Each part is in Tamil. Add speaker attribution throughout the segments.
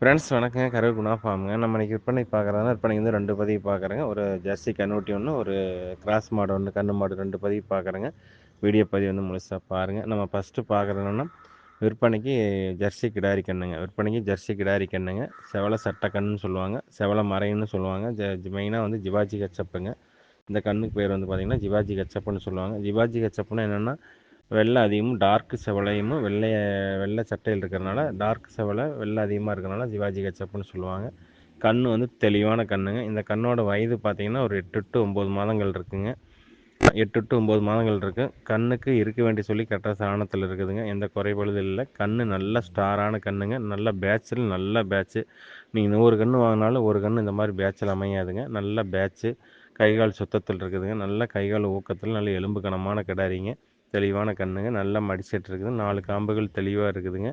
Speaker 1: ஃப்ரெண்ட்ஸ் வணக்கங்க. கருவு குணா ஃபார்முங்க நம்ம இன்றைக்கி விற்பனை பார்க்குறதுனா விற்பனை வந்து ரெண்டு பதிவு பார்க்குறேங்க. ஒரு ஜெர்சி கன்னுட்டி ஒன்று ஒரு கிராஸ் மாடு ஒன்று கண்ணு மாடு ரெண்டு பதிவு பார்க்குறேங்க. வீடியோ பதிவு வந்து முழுசாக பாருங்கள் நம்ம ஃபஸ்ட்டு பார்க்குறதுன்னா விற்பனைக்கு ஜெர்சி கிடாரி கண்ணுங்க. விற்பனைக்கு ஜெர்சி கிடாரி கண்ணுங்க. செவலை சட்டை கண்ணுன்னு சொல்லுவாங்க. செவலை மறைன்னு சொல்லுவாங்க. ஜ மெயினாக வந்து ஜிவாஜி கச்சப்புங்க. இந்த கண்ணுக்கு பேர் வந்து பார்த்திங்கன்னா ஜிவாஜி கச்சப்புன்னு சொல்லுவாங்க. ஜிவாஜி கச்சப்புன்னு என்னென்னா வெள்ளை அதிகமும் டார்க் செவலையும் வெள்ளை வெள்ளை சட்டையில் இருக்கிறனால டார்க் செவலை வெள்ளை அதிகமாக இருக்கிறனால சிவாஜி கச்சப்புன்னு சொல்லுவாங்க. கண் வந்து தெளிவான கண்ணுங்க. இந்த கண்ணோட வயது பார்த்திங்கன்னா ஒரு எட்டு டு ஒம்பது மாதங்கள் இருக்குங்க. எட்டு டு ஒம்பது மாதங்கள் இருக்குது கண்ணுக்கு இருக்க வேண்டிய சொல்லி கரெக்டாக சாணத்தில் இருக்குதுங்க. எந்த குறைபாடுதும் இல்லை. கண் நல்ல ஸ்டாரான கண்ணுங்க. நல்ல பேட்சில் நல்ல பேட்ச்சு நீங்கள் நூறு கன்று வாங்கினாலும் ஒரு கன்று இந்த மாதிரி பேட்சில் அமையாதுங்க. நல்ல பேட்ச்சு கைகால் சுத்தத்தில் இருக்குதுங்க. நல்ல கைகால் ஊக்கத்தில் நல்ல எலும்பு கனமான கிடாரிங்க. தெளிவான கண்ணுங்க. நல்லா மடிச்சிட்டு இருக்குது. நாலு காம்புகள் தெளிவாக இருக்குதுங்க.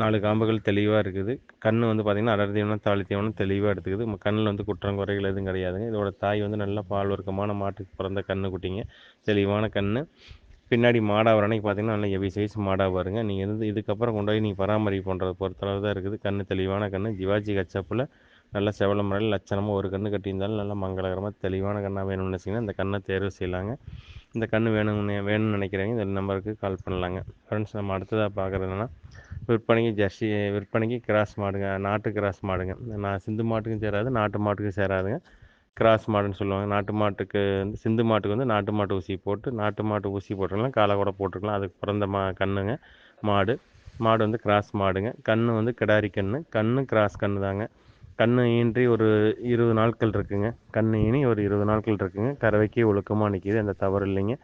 Speaker 1: நாலு காம்புகள் தெளிவாக இருக்குது. கண் வந்து பார்த்திங்கன்னா அடர் தீவனம் தாலி தீவனம் தெளிவாக எடுத்துக்குது கண்ணில் வந்து குற்றம் குறைகள் எதுவும் கிடையாதுங்க. இதோட தாய் வந்து நல்லா பால் வர்க்கமான மாட்டுக்கு பிறந்த கண்ணு குட்டிங்க. தெளிவான கண் பின்னாடி மாடாக வர அன்னைக்கு பார்த்திங்கன்னா நல்ல எவி சைஸ் மாடாக வருங்க நீங்கள் வந்து இதுக்கப்புறம் கொண்டு போய் நீங்கள் பராமரிப்பு பண்ணுறது பொறுத்தளவு தான் இருக்குது. கண் தெளிவான கண் ஜிவாஜி கச்சப்பில் நல்ல செவல முறையில் லட்சணமாக ஒரு கன்று கட்டியிருந்தாலும் நல்லா மங்களகரமாக தெளிவான கண்ணாக வேணும்னு நினச்சிங்கன்னா இந்த கண்ணை தேர்வு செய்யலாங்க. இந்த கன்று வேணும்னு வேணும்னு நினைக்கிறவங்க இந்த நம்பருக்கு கால் பண்ணலாங்க. ஃப்ரெண்ட்ஸ் நம்ம அடுத்ததாக பார்க்குறதுனா விற்பனைக்கு ஜெர்சி விற்பனைக்கு கிராஸ் மாடுங்க நாட்டு கிராஸ் மாடுங்க. நான் சிந்து மாட்டுக்கும் சேராது நாட்டு மாட்டுக்கும் சேராதுங்க. கிராஸ் மாடுன்னு சொல்லுவாங்க. நாட்டு மாட்டுக்கு வந்து சிந்து மாட்டுக்கு வந்து நாட்டு மாட்டு ஊசி போட்டு நாட்டு மாட்டு ஊசி போட்டுக்கலாம் காலை கூட போட்டுக்கலாம். அதுக்கு பிறந்த மா கண்ணுங்க மாடு. மாடு வந்து கிராஸ் மாடுங்க. கன்று வந்து கிடாரி கன்று கன்று கிராஸ் கன்று தாங்க கண்ணு ஈன்றி ஒரு இருபது நாட்கள் இருக்குங்க. கண் ஈனி ஒரு இருபது நாட்கள் இருக்குங்க. கறவைக்கு ஒழுக்கமாக நிற்கிது எந்த தவறு இல்லைங்க.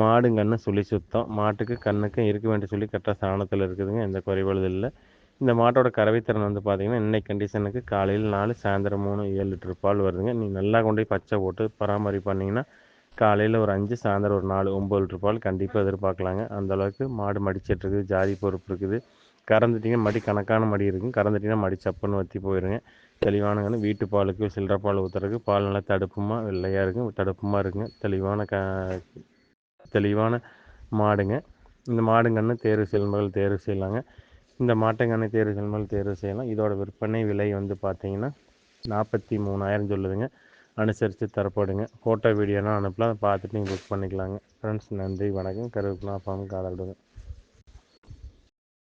Speaker 1: மாடு சொல்லி சுத்தம். மாட்டுக்கு கண்ணுக்கும் இருக்க வேண்டிய சொல்லி கரெக்டாக சாணத்தில் இருக்குதுங்க. எந்த குறைபாடு இல்லை. இந்த மாட்டோட கறவைத்திறன் வந்து பார்த்திங்கன்னா இன்னைக்கு கண்டிஷனுக்கு காலையில் நாலு சாயந்தரம் மூணு ஏழு லிட்டர் பால் வருதுங்க. நீங்கள் நல்லா கொண்டு போய் பச்சை போட்டு பராமரிப்பு பண்ணிங்கன்னா காலையில் ஒரு அஞ்சு சாயந்தரம் ஒரு நாலு ஒம்பது லிட்டர் பால் கண்டிப்பாக எதிர்பார்க்கலாங்க. அந்தளவுக்கு மாடு மடிச்சிட்ருக்குது. ஜாதி பொறுப்பு இருக்குது. கறந்துட்டிங்கன்னா மடி கணக்கான மடி இருக்கும். கறந்துட்டிங்கன்னா மடி சப்புன்னு வற்றி போயிருங்க. தெளிவான வீட்டு பாலுக்கு சில்லற பால் ஊற்றுறதுக்கு பால் நல்லா தடுப்புமாக வெள்ளையாக இருக்கும் தடுப்புமாக இருக்குங்க தெளிவான க தெளிவான மாடுங்க. இந்த மாடுங்கன்று தேர்வு செய்யும்போது தேர்வு செய்யலாங்க. இந்த மாட்டுங்கன்னு தேர்வு செய்யும்போது தேர்வு செய்யலாம். இதோட விற்பனை விலை வந்து பார்த்தீங்கன்னா நாற்பத்தி மூணாயிரம் சொல்லுதுங்க. அனுசரித்து தரப்படுங்க. ஃபோட்டோ வீடியோலாம் அனுப்பலாம். பார்த்துட்டு நீங்கள் புக் பண்ணிக்கலாங்க. ஃப்ரெண்ட்ஸ் நன்றி வணக்கம். கருவேப்பிலா ஃபார்முக்கு ஆதரவு